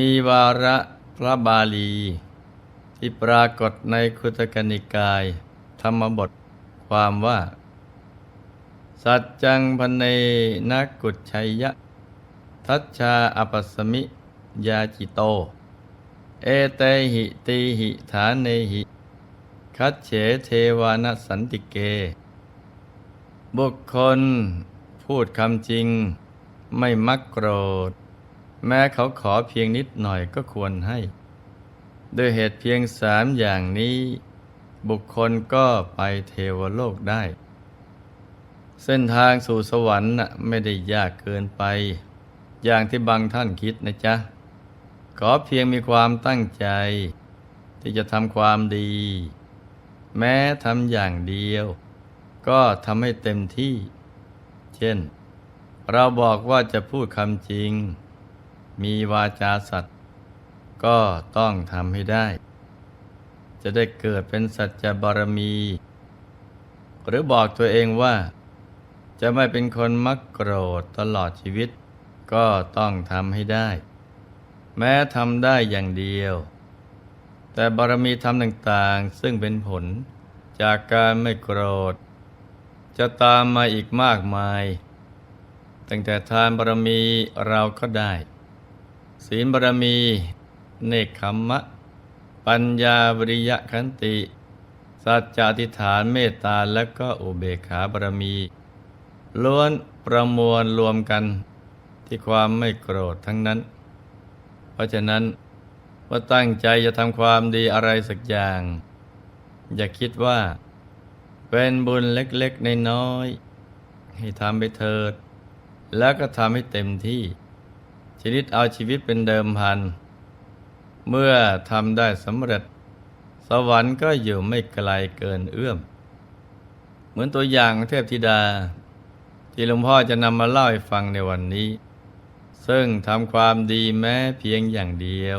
มีวาระพระบาลี ที่ปรากฏในคุตกนิกาย ธรรมบทความว่า สัจจังพเนนักกุชัยยะ ทัชชาอปัสสมิยาจิโต เอเตหิตีหิฐานเนหิ คัจเฉเทวานสันติเก บุคคลพูดคำจริงไม่มักโกรธ แม้เขาขอเพียงนิดหน่อยก็ควรให้ด้วยเหตุเพียงสามอย่างนี้ บุคคลก็ไปเทวโลกได้ เส้นทางสู่สวรรค์ไม่ได้ยากเกินไป อย่างที่บางท่านคิดนะจ๊ะ ขอเพียงมีความตั้งใจ ที่จะทำความดี แม้ทำอย่างเดียว ก็ทำให้เต็มที่ เช่น เราบอกว่าจะพูดคำจริง มีวาจาสัตย์ก็ต้องทำให้ได้ จะได้เกิดเป็นสัจจบารมี หรือบอกตัวเองว่า จะไม่เป็นคนมักโกรธตลอดชีวิต ก็ต้องทำให้ได้ แม้ทำได้อย่างเดียว แต่บารมีธรรมต่างๆ ซึ่งเป็นผลจากการไม่โกรธ จะตามมาอีกมากมาย ตั้งแต่ทานบารมีเราก็ได้ ศีลบารมี เนคขมมะ ปัญญาวิริยะขันติ สัจจติฐานเมตตาและก็อุเบกขาบารมี ล้วนประมวลรวมกันที่ความไม่โกรธทั้งนั้น เพราะฉะนั้นว่าตั้งใจจะทำความดีอะไรสักอย่าง อย่าคิดว่า เป็นบุญเล็กๆในน้อยให้ทำไปเถิด แล้วก็ทำให้เต็มที่ ชนิดเอาชีวิตเป็นเดิมพัน เมื่อทำได้สำเร็จ สวรรค์ก็อยู่ไม่ไกลเกินเอื้อม เหมือนตัวอย่างเทพธิดา ที่หลวงพ่อจะนำมาเล่าให้ฟังในวันนี้ ซึ่งทำความดีแม้เพียงอย่างเดียว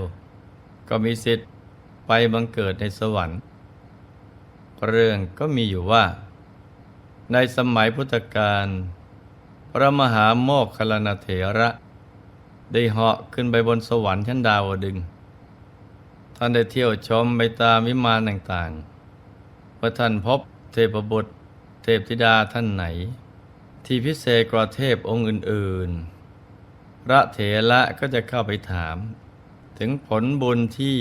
ก็มีสิทธิ์ไปบังเกิดในสวรรค์ เรื่องก็มีอยู่ว่า ในสมัยพุทธกาลพระมหาโมคคลลานเถระ ได้เหาะขึ้นไปบนสวรรค์ชั้นดาวดึง ท่านได้เที่ยวชมไปตามวิมานต่างๆเมื่อท่านพบเทพบุตร เทพธิดาท่านไหน ที่พิเศษกว่าเทพองค์อื่นๆ พระเถระก็จะเข้าไปถาม ถึงผลบุญที่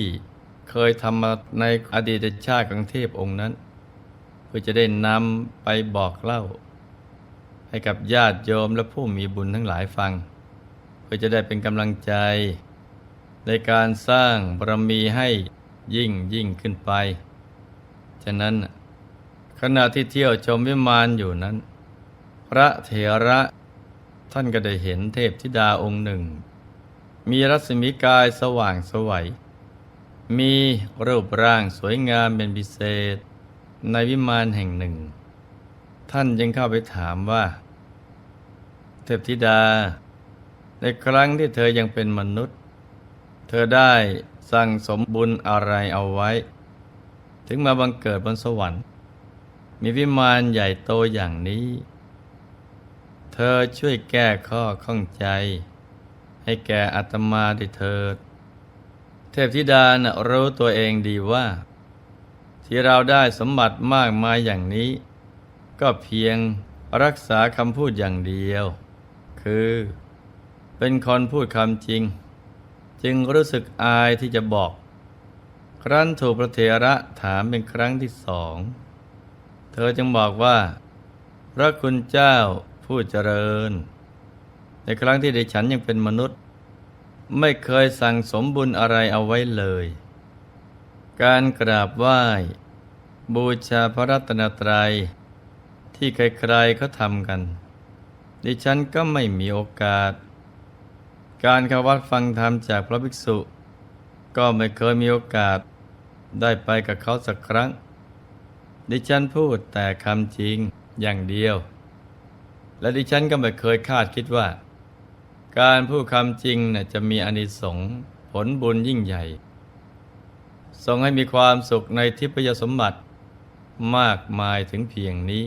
เคยทำมาในอดีตชาติของเทพองค์นั้น เพื่อจะได้นำไปบอกเล่า ให้กับญาติโยมและผู้มีบุญทั้งหลายฟัง พื่อจะได้เป็นกำลังใจ ในการสร้างบารมีให้ยิ่งยิ่งขึ้นไป ฉะนั้น ขณะที่เที่ยวชมวิมานอยู่นั้น พระเถระท่านก็ได้เห็นเทพธิดาองค์หนึ่ง มีรัศมีกายสว่างสวัย มีรูปร่างสวยงามเป็นพิเศษ ในวิมานแห่งหนึ่ง ท่านยังเข้าไปถามว่า เทพธิดา ในครั้งที่เธอยังเป็นมนุษย์ เธอได้สั่งสมบุญอะไรเอาไว้ ถึงมาบังเกิดบนสวรรค์ มีวิมานใหญ่โตอย่างนี้ เธอช่วยแก้ข้อข้องใจ ให้แก่อัตมาด้วยเถิด เทพธิดานะรู้ตัวเองดีว่า ที่เราได้สมบัติมากมายอย่างนี้ ก็เพียงรักษาคำพูดอย่างเดียว คือ เป็นคนพูดคำจริง จึงรู้สึกอายที่จะบอก ครั้นถูกพระเถระถามเป็นครั้งที่สอง เธอจึงบอกว่า พระคุณเจ้าผู้เจริญ ในครั้งที่ได้ฉันยังเป็นมนุษย์ ไม่เคยสั่งสมบุญอะไรเอาไว้เลย การกราบไหว้ บูชาพระรัตนตรัย ที่ใครๆเขาทำกัน ดิฉันก็ไม่มีโอกาส การเข้าวัดฟังธรรมจากพระภิกษุ ก็ไม่เคยมีโอกาสได้ไปกับเขาสักครั้ง ดิฉันพูดแต่คำจริงอย่างเดียว และดิฉันก็ไม่เคยคาดคิดว่า การพูดคำจริงน่ะจะมีอานิสงส์ผลบุญยิ่งใหญ่ส่งให้มีความสุขในทิพยสมบัติมากมายถึงเพียงนี้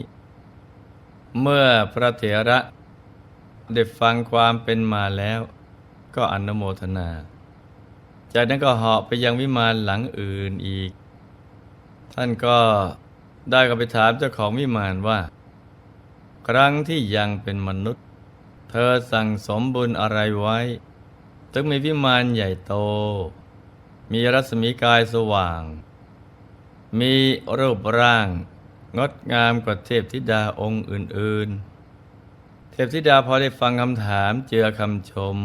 เมื่อพระเถระได้ฟังความเป็นมาแล้ว ก็อนุโมทนา จากนั้นก็เหาะไปยังวิมานหลังอื่นอีก ท่านก็ได้ก็ไปถามเจ้าของวิมานว่า ครั้งที่ยังเป็นมนุษย์ เธอสั่งสมบุญอะไรไว้ถึงมีวิมานใหญ่โต มีรัศมีกายสว่าง มีรูปร่าง งดงามกว่าเทพธิดาองค์อื่น ๆ เทพธิดาพอได้ฟังคำถามเจือคำชม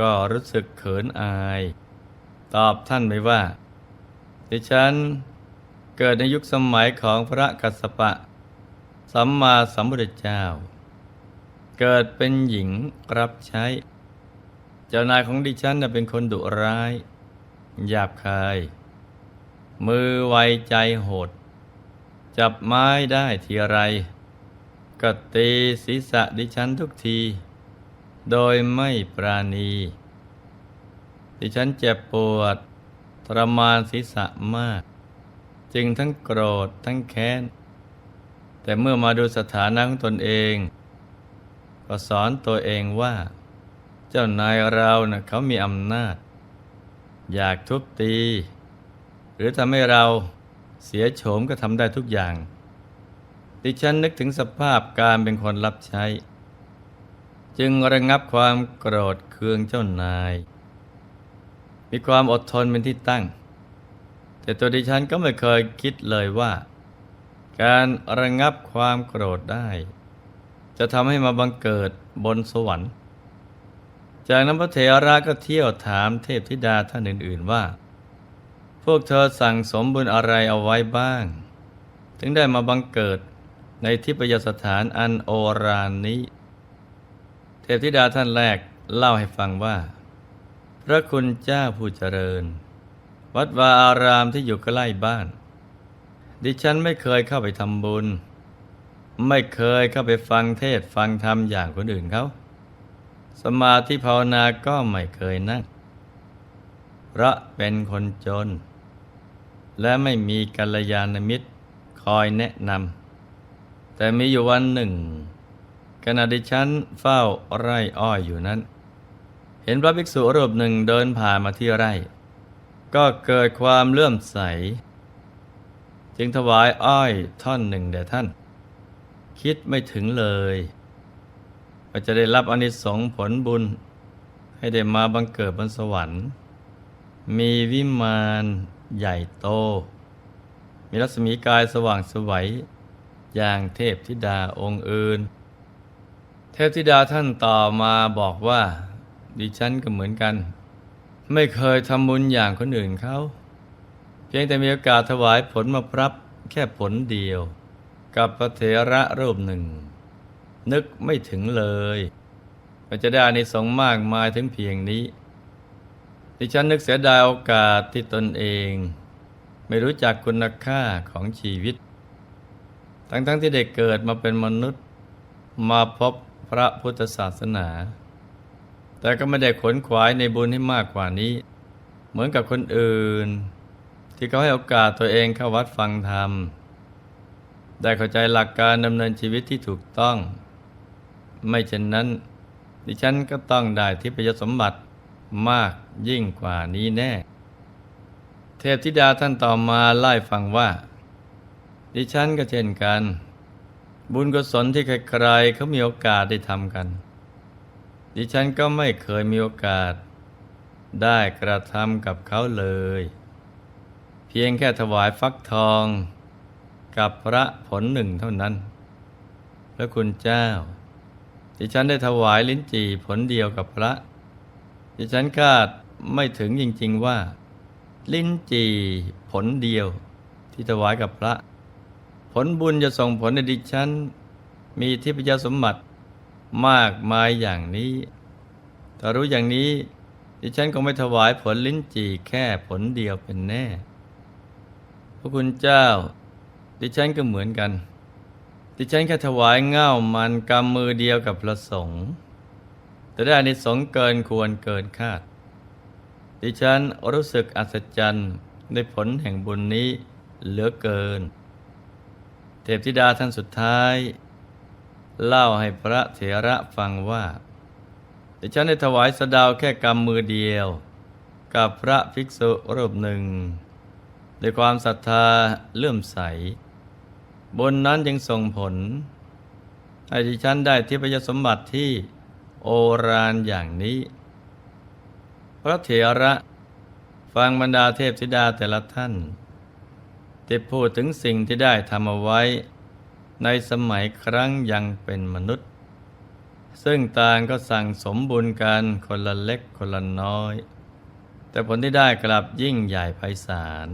ก็รู้สึกเขินอาย ตอบท่านไปว่า ดิฉันเกิดในยุคสมัยของพระกัสสปะ สัมมาสัมพุทธเจ้า เกิดเป็นหญิงรับใช้ เจ้านายของดิฉันเป็นคนดุร้าย หยาบคาย มือไวใจโหด จับไม้ได้ทีไรก็ตีศีรษะดิฉันทุกที โดยไม่ปราณี ดิฉันเจ็บปวดทรมานศีรษะมาก จึงทั้งโกรธทั้งแค้น แต่เมื่อมาดูสถานะของตนเอง ก็สอนตัวเองว่า เจ้านายเรานะ่ะเขามีอำนาจ อยากทุบตี หรือทำให้เราเสียโฉมก็ทำได้ทุกอย่าง ดิฉันนึกถึงสภาพการเป็นคนรับใช้ จึงระงับความโกรธเคืองเจ้านาย มีความอดทนเป็นที่ตั้ง แต่ตัวดิฉันก็ไม่เคยคิดเลยว่า การระงับความโกรธได้ จะทำให้มาบังเกิดบนสวรรค์ จากนั้นพระเถระก็เที่ยวถามเทพธิดาท่านอื่น ๆว่า พวกเธอสั่งสมบุญอะไรเอาไว้บ้าง ถึงได้มาบังเกิดในทิพยสถานอันโอรานนี้ ทพธิดาท่านแรกเล่าให้ฟังว่า พระคุณเจ้าผู้เจริญ วัดวาอารามที่อยู่ใกล้บ้าน ดิฉันไม่เคยเข้าไปทำบุญ ไม่เคยเข้าไปฟังเทศฟังธรรมอย่างคนอื่นเขาสมาธิภาวนาก็ไม่เคยนั่งเพราะเป็นคนจน และไม่มีกัลยาณมิตรคอยแนะนำแต่มีอยู่วันหนึ่ง ขณะดิฉันเฝ้าไร่อ้อยอยู่นั้น เห็นพระภิกษุรูปหนึ่งเดินผ่านมาที่ไร่ ก็เกิดความเลื่อมใส จึงถวายอ้อยท่อนหนึ่งแด่ท่าน คิดไม่ถึงเลยว่าจะได้รับอนิสงส์ผลบุญ ให้ได้มาบังเกิดบนสวรรค์ มีวิมานใหญ่โต มีรัศมีกายสว่างสวัยอย่างเทพธิดาองค์อื่น ทพธิดาท่านต่อมาบอกว่า ดิฉันก็เหมือนกัน ไม่เคยทำบุญอย่างคนอื่นเขา เพียงแต่มีโอกาสถวายผลมาพรับแค่ผลเดียว กับพระเถระรูปหนึ่ง นึกไม่ถึงเลยมันจะได้อานิสงมากมายถึงเพียงนี้ ดิฉันนึกเสียดายโอกาสที่ตนเอง ไม่รู้จักคุณค่าของชีวิต ทั้งๆทที่ได้เกิดมาเป็นมนุษย์ มาพบ พระพุทธศาสนา แต่ก็ไม่ได้ขนขวายในบุญให้มากกว่านี้ เหมือนกับคนอื่น ที่เขาให้โอกาสตัวเองเข้าวัดฟังธรรม ได้เข้าใจหลักการดำเนินชีวิตที่ถูกต้อง ไม่เช่นนั้น ดิฉันก็ต้องได้ทิพยสมบัติมากยิ่งกว่านี้แน่ เทพธิดาท่านต่อมาไล่ฟังว่า ดิฉันก็เช่นกัน บุญกุศลที่ใครๆเขามีโอกาสได้ทำกัน ดิฉันก็ไม่เคยมีโอกาส ได้กระทำกับเขาเลย เพียงแค่ถวายฟักทอง กับพระผลหนึ่งเท่านั้น พระคุณเจ้า ดิฉันได้ถวายลิ้นจี่ผลเดียวกับพระ ดิฉันคาดไม่ถึงจริงๆว่า ลิ้นจี่ผลเดียวที่ถวายกับพระ ลบุญจะส่งผลในดิฉัน มีทิพยสมบัติมากมายอย่างนี้ ถ้ารู้อย่างนี้ ดิฉันคงไม่ถวายผลลิ้นจี่แค่ผลเดียวเป็นแน่ พระคุณเจ้า ดิฉันก็เหมือนกัน ดิฉันแค่ถวายเง่ามันกำมือเดียวกับพระสงฆ์แต่ได้อานิสงส์เกินควรเกินคาด ดิฉันรู้สึกอัศจรรย์ในผลแห่งบุญนี้เหลือเกิน ทพธิดาท่านสุดท้าย เล่าให้พระเถระฟังว่าดิฉันได้ถวายสเดาวแค่กำมือเดียว กับพระภิกษุรูปหนึ่ง ด้วยความศรัทธาเลื่อมใส บนนั้นยังส่งผลให้ดิฉันได้ทิพยสมบัติที่โอรานอย่างนี้ พระเถระฟังบรรดาเทพธิดาแต่ละท่าน ได้พูดถึงสิ่งที่ได้ทำเอาไว้ ในสมัยครั้งยังเป็นมนุษย์ ซึ่งต่างก็สั่งสมบุญกันคนละเล็กคนละน้อย แต่ผลที่ได้กลับยิ่งใหญ่ไพศาล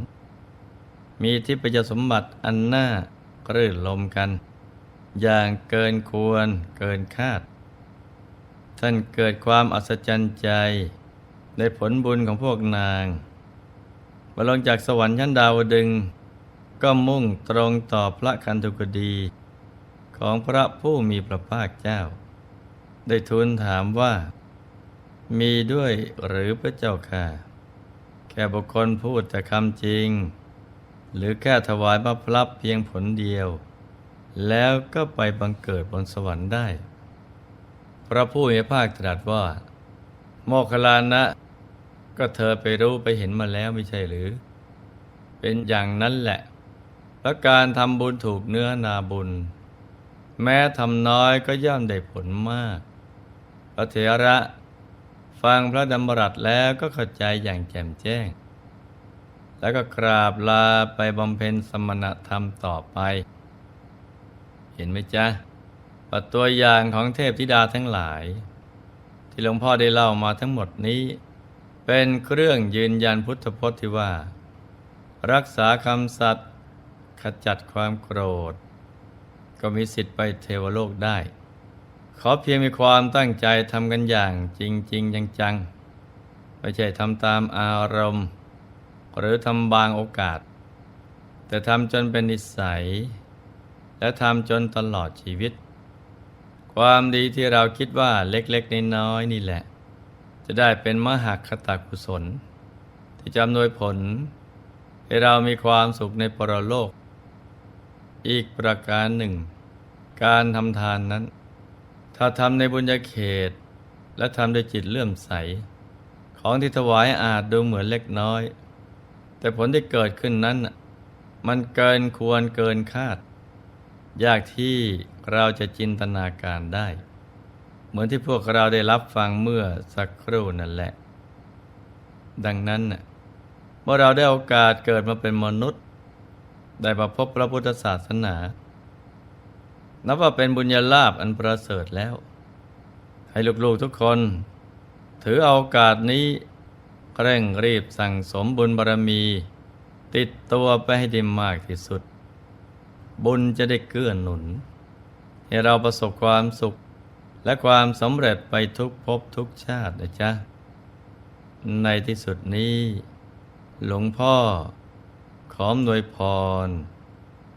มีทิพยสมบัติอันน่ากรื่นลมกัน อย่างเกินควรเกินคาด ท่านเกิดความอัศจรรย์ใจ ในผลบุญของพวกนางมาลงจากสวรรค์ชั้นดาวดึง ก็มุ่งตรงต่อพระคันธุกดีของพระผู้มีพระภาคเจ้า ได้ทูลถามว่า มีด้วยหรือพระเจ้าค่ะ แค่บุคคลพูดแต่คำจริง หรือแค่ถวายพระพลับเพียงผลเดียว แล้วก็ไปบังเกิดบนสวรรค์ได้ พระผู้มีภาคตรัสว่า โมคลานะ ก็เธอไปรู้ไปเห็นมาแล้วไม่ใช่หรือ เป็นอย่างนั้นแหละ และการทำบุญถูกเนื้อนาบุญ แม้ทำน้อยก็ย่อมได้ผลมาก พระเถระฟังพระดำรัสแล้วก็เข้าใจอย่างแจ่มแจ้ง แล้วก็กราบลาไปบำเพ็ญสมณธรรมต่อไป เห็นไหมจ๊ะปัตัวอย่างของเทพธิดาทั้งหลาย ที่หลวงพ่อได้เล่ามาทั้งหมดนี้ เป็นเครื่องยืนยันพุทธพจน์ที่ว่า รักษาคำสัตย์ ขจัดความโกรธ ก็มีสิทธิ์ไปเทวโลกได้ ขอเพียงมีความตั้งใจทำกันอย่างจริงจริงจังๆ ไม่ใช่ทำตามอารมณ์ หรือทำบางโอกาส แต่ทำจนเป็นนิสัย และทำจนตลอดชีวิต ความดีที่เราคิดว่าเล็กๆน้อยๆนี่แหละ จะได้เป็นมหาคตากุศล ที่จะอำนวยผลให้เรามีความสุขในปรโลก อีกประการหนึ่ง การทำทานนั้น ถ้าทำในบุญญาเขต และทำด้วยจิตเลื่อมใส ของที่ถวายอาจดูเหมือนเล็กน้อย แต่ผลที่เกิดขึ้นนั้น มันเกินควรเกินคาด ยากที่เราจะจินตนาการได้ เหมือนที่พวกเราได้รับฟังเมื่อสักครู่นั่นแหละ ดังนั้นเมื่อเราได้โอกาสเกิดมาเป็นมนุษย์ ได้มาพบพระพุทธศาสนา นับว่าเป็นบุญญาลาภอันประเสริฐแล้ว ให้ลูกๆทุกคน ถือเอาโอกาสนี้เร่งรีบสั่งสมบุญบารมี ติดตัวไปให้ได้มากที่สุด บุญจะได้เกื้อหนุน ให้เราประสบความสุขและความสำเร็จไปทุกภพทุกชาตินะจ๊ะ ในที่สุดนี้ หลวงพ่อ ขอมนวยพร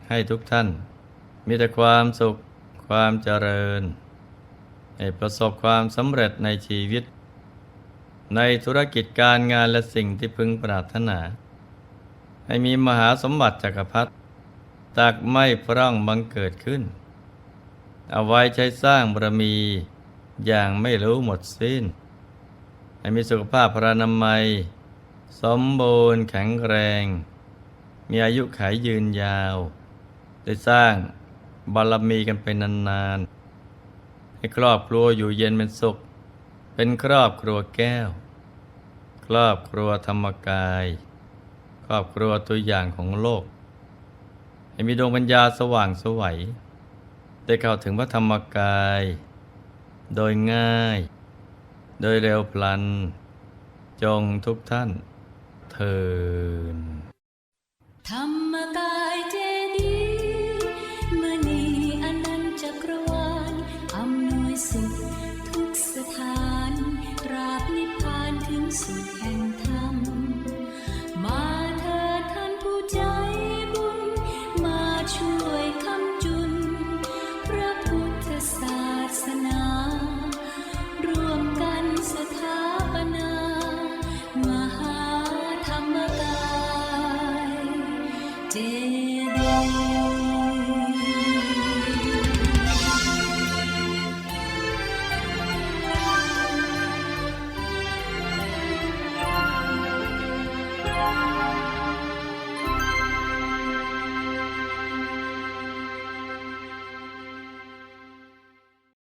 ให้ทุกท่าน มีแต่ความสุขความเจริญ ให้ประสบความสำเร็จในชีวิต ในธุรกิจการงานและสิ่งที่พึงปรารถนา ให้มีมหาสมบัติจักรพรรดิตักไม่พร่องบังเกิดขึ้น เอาไว้ใช้สร้างบารมีอย่างไม่รู้หมดสิ้น ให้มีสุขภาพพรานามัย สมบูรณ์แข็งแรง มีอายุขัยยืนยาว ได้สร้างบารมีกันไปนานๆ ให้ครอบครัวอยู่เย็นเป็นสุข เป็นครอบครัวแก้ว ครอบครัวธรรมกาย ครอบครัวตัวอย่างของโลก ให้มีดวงปัญญาสว่างสวัยได้เข้าถึงพระธรรมกาย โดยง่าย โดยเร็วพลัน จงทุกท่านเทิน ธรร